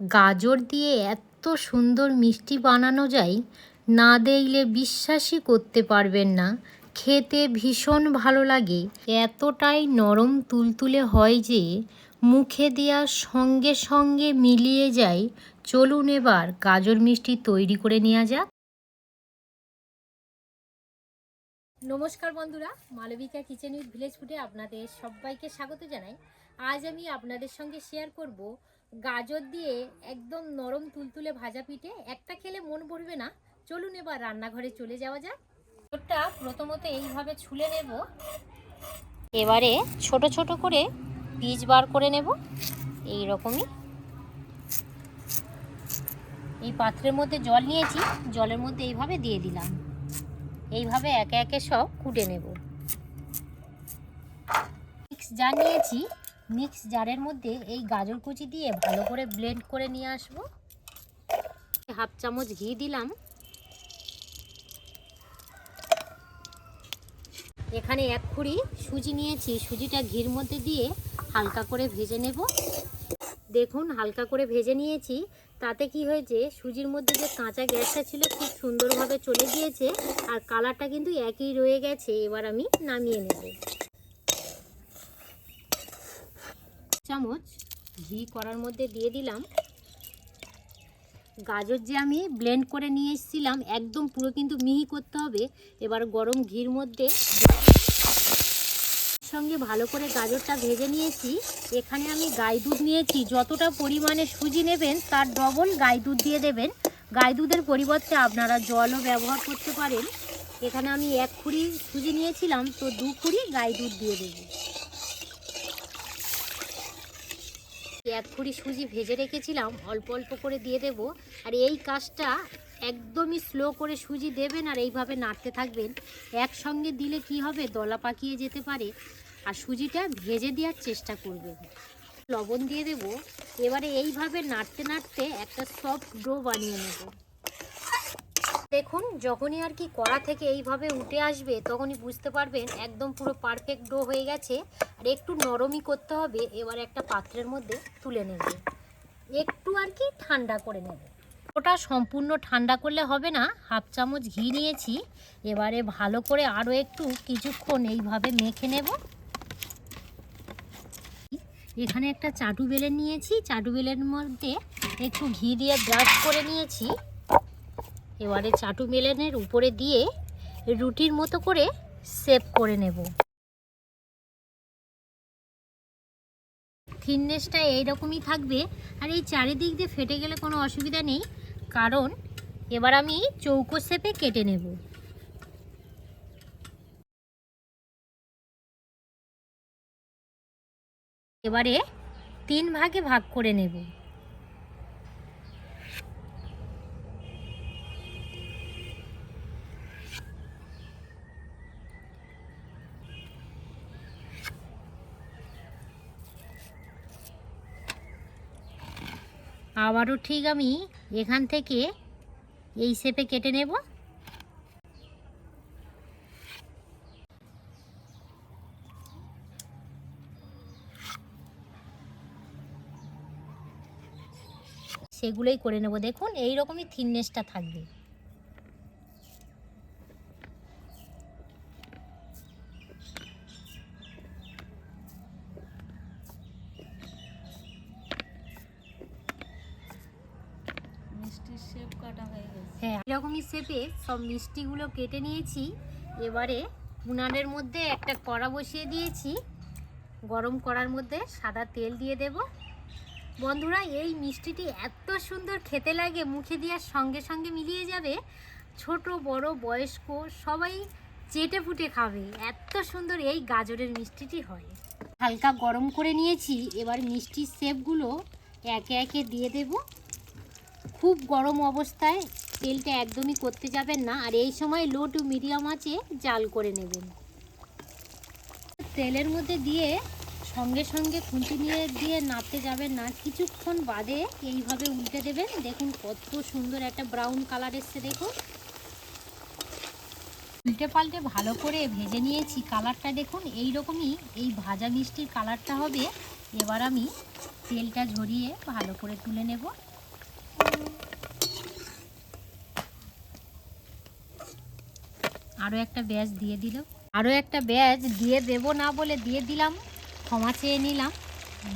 গাজর দিয়ে এত সুন্দর মিষ্টি বানানো যায়, না দেখলে বিশ্বাসই করতে পারবেন না। খেতে ভীষণ ভালো লাগে। এতটাই নরম তুলতুলে হয় যে, মুখে দেওয়ার সঙ্গে সঙ্গে মিলিয়ে যায়। চলুন এবার গাজর মিষ্টি তৈরি করে নেওয়া যাক। নমস্কার বন্ধুরা, মালবিকা কিচেন উইথ ভিলেজ ফুডে আপনাদের সবাইকে স্বাগত জানাই। আজ আমি আপনাদের সঙ্গে শেয়ার করব গাজর দিয়ে একদম নরম তুলতুলে ভাজা পিঠে, একটা খেলে মন ভরবে না। চলুন এবার রান্নাঘরে চলে যাওয়া যাক। গাজরটা প্রথমত এইভাবে ছুলে নেব। এবারে ছোট ছোট করে বীজ বার করে নেব এই রকমই এই পাত্রের মধ্যে জল নিয়েছি, জলের মধ্যে এইভাবে দিয়ে দিলাম। এইভাবে একে একে সব কুটে নেব। মিক্স জার নিয়েছি মিক্স জারের মধ্যে এই গাজর কুচি দিয়ে ভালো করে ব্লেন্ড করে নিয়ে আসব। হাফ চামচ ঘি দিলাম। এখানে এক খুঁড়ি সুজি নিয়েছি। সুজিটা ঘির মধ্যে দিয়ে হালকা করে ভেজে নেব। দেখুন, হালকা করে ভেজে নিয়েছি। তাতে কি হয়েছে, সুজির মধ্যে যে কাঁচা গ্যাসটা ছিল, খুব সুন্দরভাবে চলে গিয়েছে। আর কালারটা কিন্তু একই রয়ে গেছে। এবার আমি নামিয়ে নেব। চামচ ঘি করার মধ্যে দিয়ে দিলাম। গাজর যে আমি ব্লেন্ড করে নিয়ে এসেছিলাম, একদম পুরো কিন্তু মিহি করতে হবে। এবার গরম ঘির মধ্যে সঙ্গে ভালো করে গাজরটা ভেজে নিয়েছি। এখানে আমি গাই দুধ নিয়েছি। যতটা পরিমাণে সুজি নেবেন, তার ডবল গাই দুধ দিয়ে দেবেন। গাই দুধের পরিবর্তে আপনারা জলও ব্যবহার করতে পারেন। এখানে আমি এক খুঁড়ি সুজি নিয়েছিলাম, তো দু খুঁড়ি গাই দুধ দিয়ে দেবো। এক খুঁড়ি সুজি ভেজে রেখেছিলাম, অল্প অল্প করে দিয়ে দেব। আর এই কাজটা একদমই স্লো করে সুজি দেবেন আর এইভাবে নাড়তে থাকবেন। একসঙ্গে দিলে কি হবে? দলা পাকিয়ে যেতে পারে। আর সুজিটা ভেজে দেওয়ার চেষ্টা করবেন। লবণ দিয়ে দেব। এবারে এইভাবে নাড়তে নাড়তে একটা সফট ডো বানিয়ে নেব। দেখুন, যখনই আর কি কড়া থেকে এইভাবে উঠে আসবে, তখনই বুঝতে পারবেন একদম পুরো পারফেক্ট ডো হয়ে গেছে। আর একটু নরমই করতে হবে, এবার একটা পাত্রের মধ্যে তুলে নেবে। একটু আর কি ঠান্ডা করে নেব। ওটা সম্পূর্ণ ঠান্ডা করলে হবে না, হাফ চামচ ঘি নিয়েছি। এবারে ভালো করে আরও একটু কিছুক্ষণ এইভাবে মেখে নেব। এখানে একটা চাটু বেলেন নিয়েছি, চাটু বেলের মধ্যে একটু ঘি দিয়ে ব্রাশ করে নিয়েছি। এবারে চাটু বেলেনের উপরে দিয়ে রুটির মতো করে সেভ করে নেব। থিননেসটা এইরকমই থাকবে আর এই চারিদিক দিয়ে ফেটে গেলে কোনো অসুবিধা নেই, কারণ এবার আমি চৌকো শেপে কেটে নেব। এবারে তিন ভাগে ভাগ করে নেব। আবারও ঠিক আমি এখান থেকে এই শেপে কেটে নেব। সেগুলোই করে নেব। দেখুন এই রকমই থিননেসটা থাকবে মিষ্টির শেপ কাটা হয়ে এরকমই শেপে সব মিষ্টিগুলো কেটে নিয়েছি। এবারে উনানের মধ্যে একটা কড়া বসিয়ে দিয়েছি। গরম করার মধ্যে সাদা তেল দিয়ে দেব। বন্ধুরা, এই মিষ্টিটি এত সুন্দর খেতে লাগে, মুখে দেওয়ার সঙ্গে সঙ্গে মিলিয়ে যাবে। ছোট, বড়, বয়স্ক, সবাই চেটে ফুটে খাবে। এত সুন্দর এই গাজরের মিষ্টিটি হয়। হালকা গরম করে নিয়েছি। এবার মিষ্টির শেপগুলো একে একে দিয়ে দেবো। খুব গরম অবস্থায় তেলটা একদমই করতে যাবেন না। আর এই সময় লো টু মিডিয়াম আছে জাল করে নেবেন। তেলের মধ্যে দিয়ে সঙ্গে সঙ্গে খুন্তি নিয়ে দিয়ে নাড়তে যাবেন না। কিছুক্ষণ বাদে এইভাবে উল্টে দেবেন। দেখুন কত সুন্দর একটা ব্রাউন কালার এসছে, দেখুন। উল্টে পাল্টে ভালো করে ভেজে নিয়েছি কালারটা, দেখুন। এই রকমই এই ভাজা মিষ্টির কালারটা হবে। এবার আমি তেলটা ঝরিয়ে ভালো করে তুলে নেব। আরও একটা ব্যাচ দিয়ে দিল। আরও একটা ব্যাচ দিয়ে দেব না বলে দিয়ে দিলাম ক্ষমা চেয়ে নিলাম।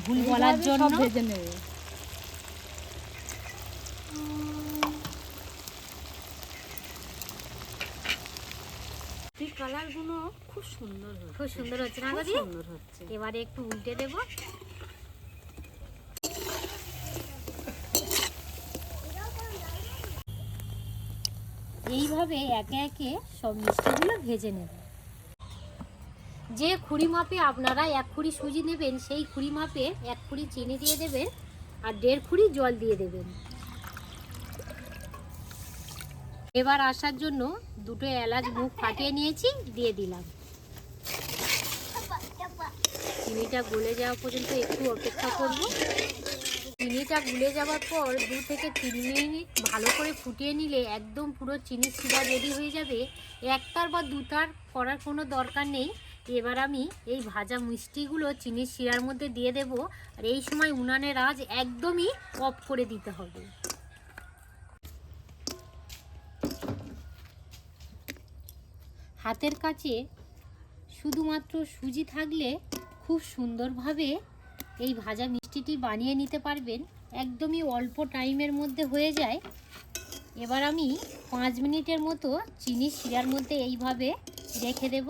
ভুল বলার জন্য। ভেজে নেবে। কালারগুলো খুব সুন্দর খুব সুন্দর হচ্ছে না খুব সুন্দর হচ্ছে। এবারে একটু উল্টে দেব। এইভাবে একে একে সব মিষ্টিগুলো ভেজে নেব। যে খুঁড়ি মাপে আপনারা এক খুঁড়ি সুজি নেবেন, সেই খুঁড়ি মাপে এক খুঁড়ি চিনি দিয়ে দেবেন আর দেড় খুঁড়ি জল দিয়ে দেবেন। এবার আসার জন্য দুটো এলাচ মুখ ফাটিয়ে নিয়েছি, দিয়ে দিলাম। চিনিটা গলে যাওয়া পর্যন্ত একটু অপেক্ষা করব। চিনিটা গুলে যাওয়ার পর দু থেকে তিন মিনিট ভালো করে ফুটিয়ে নিলে একদম পুরো চিনি শিরা রেডি হয়ে যাবে। একটার বা দুটার করার কোনো দরকার নেই। এবার আমি এই ভাজা মিষ্টিগুলো চিনির শিরার মধ্যে দিয়ে দেব। আর এই সময় উনানের আজ একদমই অফ করে দিতে হবে। হাতের কাছে শুধুমাত্র সুজি থাকলে খুব সুন্দরভাবে এই ভাজা মিষ্টিটি বানিয়ে নিতে পারবেন। একদমই অল্প টাইমের মধ্যে হয়ে যায়। এবার আমি পাঁচ মিনিটের মতো চিনি শিরার মধ্যে এইভাবে রেখে দেব।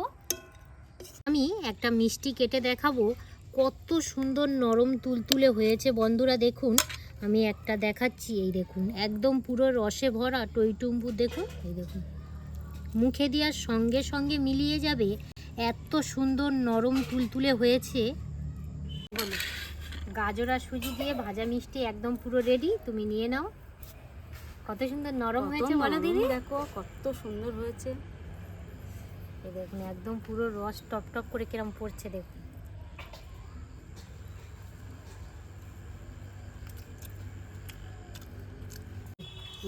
আমি একটা মিষ্টি কেটে দেখাবো। কত সুন্দর নরম তুলতুলে হয়েছে বন্ধুরা, দেখুন। আমি একটা দেখাচ্ছি, এই দেখুন। একদম পুরো রসে ভরা টইটুম্বু, দেখুন। এই দেখুন। মুখে দেওয়ার সঙ্গে সঙ্গে মিলিয়ে যাবে। এত সুন্দর নরম তুলতুলে হয়েছে। বলো গাজর আর সুজি দিয়ে ভাজা মিষ্টি একদম পুরো রেডি তুমি নিয়ে নাও। কত সুন্দর নরম হয়েছে বলো দিদি। দেখো কত সুন্দর হয়েছে। এই দেখুন একদম পুরো রস টপ টপ করে কিরম পড়ছে দেখুন।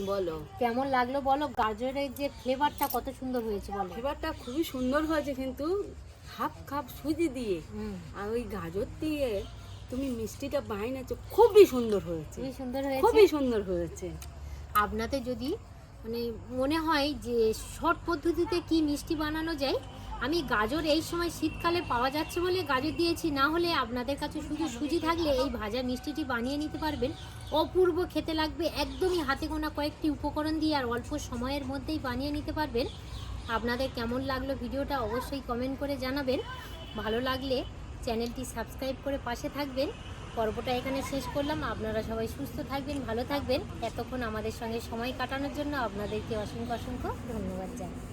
বলো। কেমন লাগল বলো? গাজরের যে ফ্লেভারটা কত সুন্দর হয়েছে বলো। ফ্লেভারটা খুবই সুন্দর হয়েছে কিন্তু হাফ কাপ সুজি দিয়ে আর ওই গাজর দিয়ে তুমি মিষ্টিটা বানিয়েছো খুবই সুন্দর হয়েছে। খুবই সুন্দর হয়েছে। খুবই সুন্দর হয়েছে। আপনাদের যদি মানে মনে হয় যে শর্ট পদ্ধতিতে কি মিষ্টি বানানো যায় আমি গাজর এই সময় শীতকালে পাওয়া যাচ্ছে বলে গাজর দিয়েছি না হলে আপনাদের কাছে শুধু সুজি থাকলে এই ভাজা মিষ্টিটি বানিয়ে নিতে পারবেন। অপূর্ব খেতে লাগবে একদমই হাতে গোনা কয়েকটি উপকরণ দিয়ে আর অল্প সময়ের মধ্যেই বানিয়ে নিতে পারবেন। আপনাদের কেমন লাগল ভিডিওটা অবশ্যই কমেন্ট করে জানাবেন। ভালো লাগলে চ্যানেলটি সাবস্ক্রাইব করে পাশে থাকবেন। পর্বটা এখানে শেষ করলাম। আপনারা সবাই সুস্থ থাকবেন, ভালো থাকবেন। এতক্ষণ আমাদের সঙ্গে সময় কাটানোর জন্য আপনাদেরকে অসংখ্য অসংখ্য ধন্যবাদ জানাই।